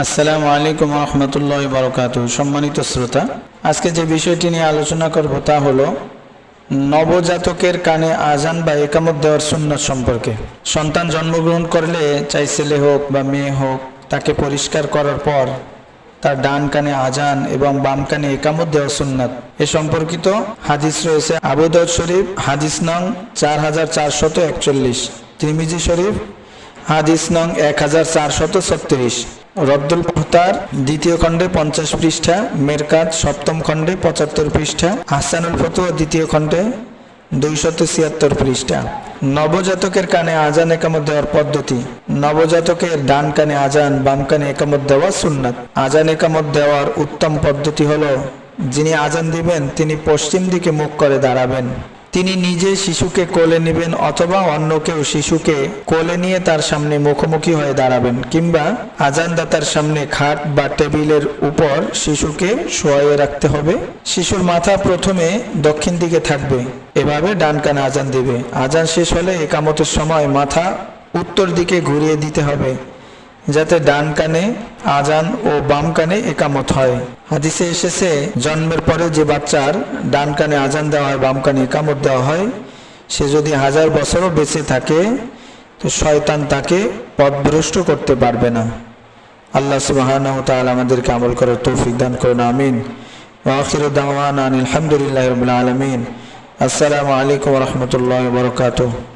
আসসালামু আলাইকুম রহমতুল্লাহ বরকাত সম্মানিত শ্রোতা, আজকে যে বিষয়টি নিয়ে আলোচনা করব তা হলো, নবজাতকের কানে আজান বা একামত দেওয়ার সুন্নত সম্পর্কে। সন্তান জন্মগ্রহণ করলে চাই ছেলে হোক বা মেয়ে হোক, তাকে পরিষ্কার করার পর তার ডান কানে আজান এবং বাম কানে একামত দেওয়া সুন্নাত। এ সম্পর্কিত হাদিস রয়েছে আবুদর শরীফ, হাদিস নং চার হাজার চারশত একচল্লিশ। তিরমিজি শরীফ, হাদিস নং এক হাজার চারশত ছত্রিশ। রব্দুল মুখতার, দ্বিতীয় খণ্ডে পঞ্চাশ পৃষ্ঠা, মেরকাত সপ্তম খণ্ডে পঁচাত্তর পৃষ্ঠা, আহসানুল ফতুয়া, দ্বিতীয় খণ্ডে দুইশত ছিয়াত্তর পৃষ্ঠা। নবজাতকের কানে আজান একামত দেওয়ার পদ্ধতি। নবজাতকের ডান কানে আজান, বাম কানে একামত দেওয়া সুন্নাত। আজান একামত দেওয়ার উত্তম পদ্ধতি হলো, যিনি আজান দিবেন, তিনি পশ্চিম দিকে মুখ করে দাঁড়াবেন। তিনি নিজে শিশুকে কোলে নেবেন অথবা অন্য কেউ শিশুকে কোলে নিয়ে তার সামনে মুখোমুখি হয়ে দাঁড়াবেন কিংবা আজানদাতার সামনে খাট বা টেবিলের উপর শিশুকে শোয়াইয়ে রাখতে হবে। শিশুর মাথা প্রথমে দক্ষিণ দিকে থাকবে, এভাবে ডান কানে আজান দেবে। আজান শেষ হলে একামতের সময় মাথা উত্তর দিকে ঘুরিয়ে দিতে হবে। যাতে ডান কানে আজান ও বাম কানে একামত হয়। হাদিসে এসেছে, জন্মের পরে যে বাচ্চার ডান কানে আজান দেওয়া হয়, বাম কানে একামত দেওয়া হয়, সে যদি হাজার বছরও বেঁচে থাকে, তো শয়তান তাকে পথভ্রষ্ট করতে পারবে না। আল্লাহ তাআলা আমাদেরকে আমল করার তৌফিক দান করুন, আমিন। ওয়া আখিরু দাওয়ানা আনিল হামদুলিল্লাহি রাব্বিল আলামিন। আসসালামু আলাইকুম রাহমাতুল্লাহি ওয়া বারাকাতুহু।